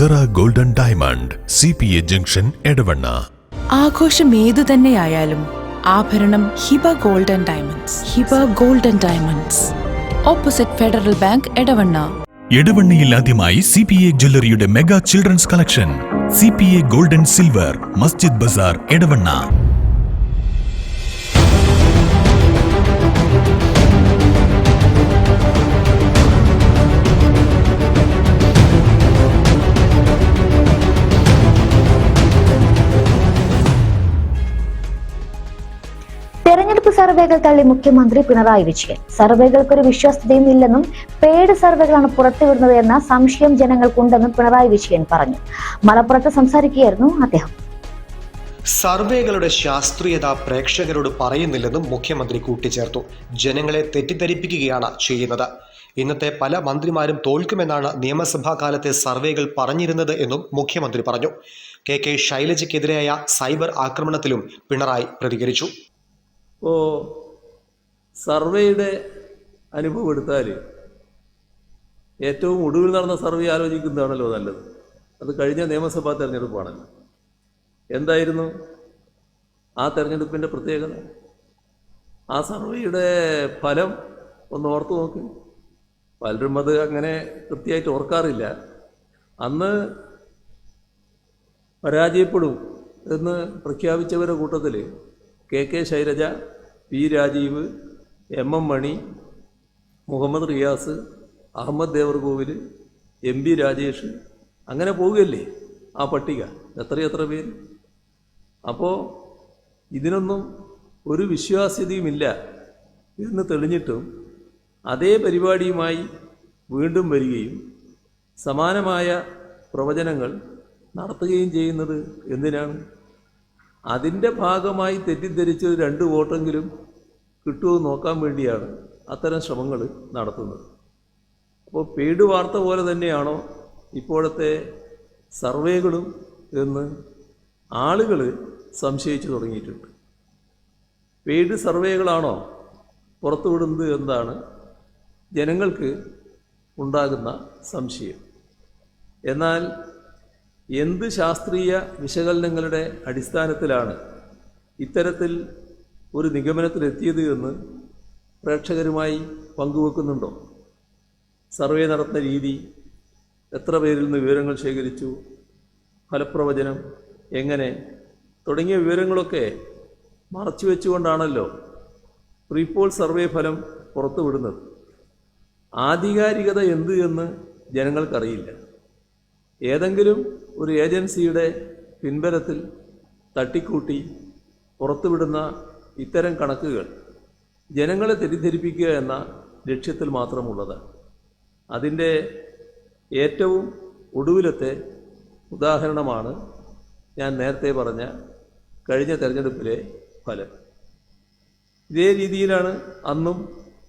Sera golden diamond C P A junction Edavanna ആഘോഷം ഏതു തന്നെയായാലും ആഭരണം Hiba golden diamonds Hiba golden diamonds opposite Federal Bank Edavanna എടവണ്ണയിൽ ആദ്യമായി C P A ജ്വല്ലറിയുടെ mega children's collection C P A golden silver Masjid Bazar Edavanna സർവേകൾ തള്ളി മുഖ്യമന്ത്രി പിണറായി വിജയൻ. സർവേകൾക്കൊരു വിശ്വാസ്യതയും ഇല്ലെന്നും പേഡ് സർവേകളാണ് പുറത്തുവിടുന്നത് എന്ന സംശയം ജനങ്ങൾക്കുണ്ടെന്നും പിണറായി വിജയൻ പറഞ്ഞു. മലപ്പുറത്ത് സംസാരിക്കുകയായിരുന്നു അദ്ദേഹം. സർവേകളുടെ ശാസ്ത്രീയത പ്രേക്ഷകരോട് പറയുന്നില്ലെന്നും മുഖ്യമന്ത്രി കൂട്ടിച്ചേർത്തു. ജനങ്ങളെ തെറ്റിദ്ധരിപ്പിക്കുകയാണ് ചെയ്യുന്നത്. ഇന്നത്തെ പല മന്ത്രിമാരും തോൽക്കുമെന്നാണ് നിയമസഭാ കാലത്തെ സർവേകൾ പറഞ്ഞിരുന്നത് എന്നും മുഖ്യമന്ത്രി പറഞ്ഞു. കെ കെ ശൈലജയ്ക്കെതിരായ സൈബർ ആക്രമണത്തിലും പിണറായി പ്രതികരിച്ചു. ഇപ്പോൾ സർവേയുടെ അനുഭവം എടുത്താൽ ഏറ്റവും ഒടുവിൽ നടന്ന സർവേ ആലോചിക്കുന്നതാണല്ലോ നല്ലത്. അത് കഴിഞ്ഞ നിയമസഭാ തെരഞ്ഞെടുപ്പാണല്ലോ. എന്തായിരുന്നു? ആ തെരഞ്ഞെടുപ്പിന്റെ പ്രത്യേകത? ആ സർവേയുടെ ഫലം ഒന്ന് ഓർത്തു നോക്ക്. പലരും അത് അങ്ങനെ കൃത്യമായിട്ട് ഓർക്കാറില്ല. അന്ന് പരാജയപ്പെടും എന്ന് പ്രഖ്യാപിച്ചവരുടെ കൂട്ടത്തിൽ K K Shailaja P Rajeev M M Mani Muhammad Riyas Ahammed Devarkovil M P Rajesh അങ്ങനെ പോവുകയല്ലേ ആ പട്ടിക? എത്രയെത്ര പേര്? അപ്പോൾ ഇതിനൊന്നും ഒരു വിശ്വാസ്യതയുമില്ല എന്ന് തെളിഞ്ഞിട്ടും അതേ പരിപാടിയുമായി വീണ്ടും വരികയും സമാനമായ പ്രവചനങ്ങൾ നടത്തുകയും ചെയ്യുന്നത് എന്തിനാണ്? അതിന്റെ ഭാഗമായി തെറ്റിദ്ധരിച്ച് രണ്ട് വോട്ടെങ്കിലും കിട്ടുമോ എന്ന് നോക്കാൻ വേണ്ടിയാണ് അത്തരം ശ്രമങ്ങൾ നടത്തുന്നത്. അപ്പോൾ പെയ്ഡ് വാർത്ത പോലെ തന്നെയാണോ ഇപ്പോഴത്തെ സർവേകളും എന്ന് ആളുകൾ സംശയിച്ചു തുടങ്ങിയിട്ടുണ്ട്. പെയ്ഡ് സർവേകളാണോ പുറത്തുവിടുന്നത് എന്താണ് ജനങ്ങൾക്ക് ഉണ്ടാകുന്ന സംശയം. എന്നാൽ എന്ത് ശാസ്ത്രീയ വിശകലനങ്ങളുടെ അടിസ്ഥാനത്തിലാണ് ഇത്തരത്തിൽ ഒരു നിഗമനത്തിലെത്തിയത് എന്ന് പ്രേക്ഷകരുമായി പങ്കുവെക്കുന്നുണ്ടോ? സർവേ നടത്തുന്ന രീതി എത്ര പേരിൽ നിന്ന് വിവരങ്ങൾ ശേഖരിച്ചു? ഫലപ്രവചനം എങ്ങനെ? തുടങ്ങിയ വിവരങ്ങളൊക്കെ മറച്ചു വെച്ചുകൊണ്ടാണല്ലോ പ്രീപോൾ സർവേ ഫലം പുറത്തുവിടുന്നത്. ആധികാരികത എന്ത് എന്ന് ജനങ്ങൾക്കറിയില്ല. ഏതെങ്കിലും ഒരു ഏജൻസിയുടെ പിൻബലത്തിൽ തട്ടിക്കൂട്ടി പുറത്തുവിടുന്ന ഇത്തരം കണക്കുകൾ ജനങ്ങളെ തെറ്റിദ്ധരിപ്പിക്കുക എന്ന ലക്ഷ്യത്തിൽ മാത്രമുള്ളത്. അതിന്റെ ഏറ്റവും ഒടുവിലത്തെ ഉദാഹരണമാണ് ഞാൻ നേരത്തെ പറഞ്ഞ കഴിഞ്ഞ തെരഞ്ഞെടുപ്പിലെ ഫലം. ഇതേ രീതിയിലാണ് അന്നും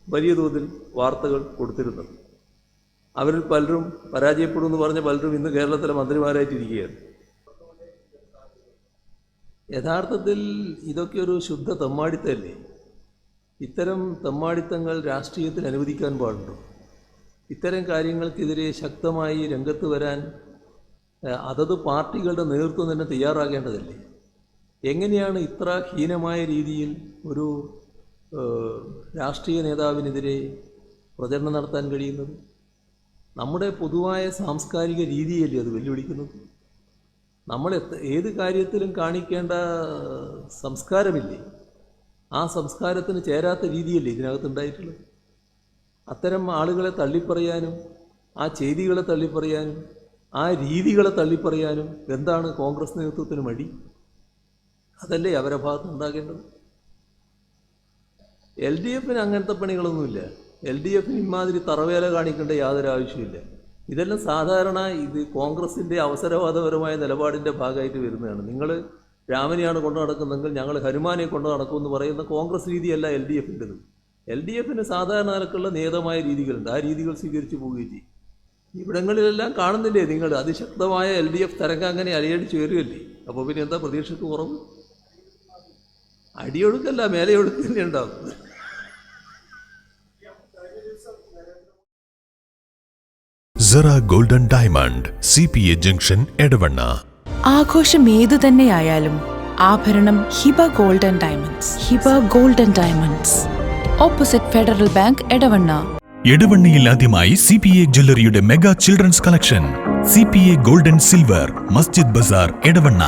വലിയ തോതിൽ വാർത്തകൾ കൊടുത്തിരുന്നത്. അവരിൽ പലരും പരാജയപ്പെടുമെന്ന് പറഞ്ഞ പലരും ഇന്ന് കേരളത്തിലെ മന്ത്രിമാരായിട്ടിരിക്കുകയാണ്. യഥാർത്ഥത്തിൽ ഇതൊക്കെ ഒരു ശുദ്ധ തെമ്മാടിത്തല്ലേ? ഇത്തരം തെമ്മാടിത്തങ്ങൾ രാഷ്ട്രീയത്തിൽ അനുവദിക്കാൻ പാടുണ്ടോ? ഇത്തരം കാര്യങ്ങൾക്കെതിരെ ശക്തമായി രംഗത്ത് വരാൻ അതത് പാർട്ടികളുടെ നേതൃത്വം തന്നെ തയ്യാറാകേണ്ടതല്ലേ? എങ്ങനെയാണ് ഇത്ര ഹീനമായ രീതിയിൽ ഒരു രാഷ്ട്രീയ നേതാവിനെതിരെ പ്രചരണം നടത്താൻ കഴിയുന്നത്? നമ്മുടെ പൊതുവായ സാംസ്കാരിക രീതിയല്ലേ അത് വെല്ലുവിളിക്കുന്നത്? നമ്മൾ ഏത് കാര്യത്തിലും കാണിക്കേണ്ട സംസ്കാരമില്ലേ? ആ സംസ്കാരത്തിന് ചേരാത്ത രീതിയല്ലേ ഇതിനകത്തുണ്ടായിട്ടുള്ളത്? അത്തരം ആളുകളെ തള്ളിപ്പറയാനും ആ ചെയ്തികളെ തള്ളിപ്പറയാനും ആ രീതികളെ തള്ളിപ്പറയാനും എന്താണ് കോൺഗ്രസ് നേതൃത്വത്തിന് മടി? അതല്ലേ അവരെ ഭാഗത്ത് ഉണ്ടാകേണ്ടത്? എൽ ഡി എഫിന് അങ്ങനത്തെ പണികളൊന്നുമില്ല. എൽ ഡി എഫിന് ഇമാതിരി തറവേല കാണിക്കേണ്ട യാതൊരു ആവശ്യമില്ല ഇതെല്ലാം സാധാരണ ഇത് കോൺഗ്രസിന്റെ അവസരവാദപരമായ നിലപാടിന്റെ ഭാഗമായിട്ട് വരുന്നതാണ്. നിങ്ങൾ രാമനെയാണ് കൊണ്ടു നടക്കുന്നതെങ്കിൽ ഞങ്ങൾ ഹനുമാനെ കൊണ്ടു നടക്കുമെന്ന് പറയുന്ന കോൺഗ്രസ് രീതിയല്ല എൽ ഡി എഫിന്റെത്. എൽ ഡി എഫിന് സാധാരണ നിലക്കുള്ള നിയതമായ രീതികളുണ്ട്. ആ രീതികൾ സ്വീകരിച്ചു പോവുകയും ചെയ്യും. ഇവിടങ്ങളിലെല്ലാം കാണുന്നില്ലേ നിങ്ങൾ? അതിശക്തമായ എൽ ഡി എഫ് തരംഗം അങ്ങനെ അലയടിച്ച് വരികയല്ലേ അപ്പോൾ പിന്നെ എന്താ പ്രതീക്ഷയ്ക്ക് കുറവ്? അടിയൊഴുക്കല്ല മേലെയൊഴുക്ക് തന്നെ ഉണ്ടാവും Sera golden diamond C P A junction Edavanna ആഘോഷം ഏതു തന്നെയായാലും ആഭരണം Hiba golden diamonds Hiba golden diamonds opposite Federal Bank Edavanna എടവണ്ണയിൽ ആദ്യമായി C P A ജ്വല്ലറിയുടെ mega children's collection C P A golden silver Masjid Bazar Edavanna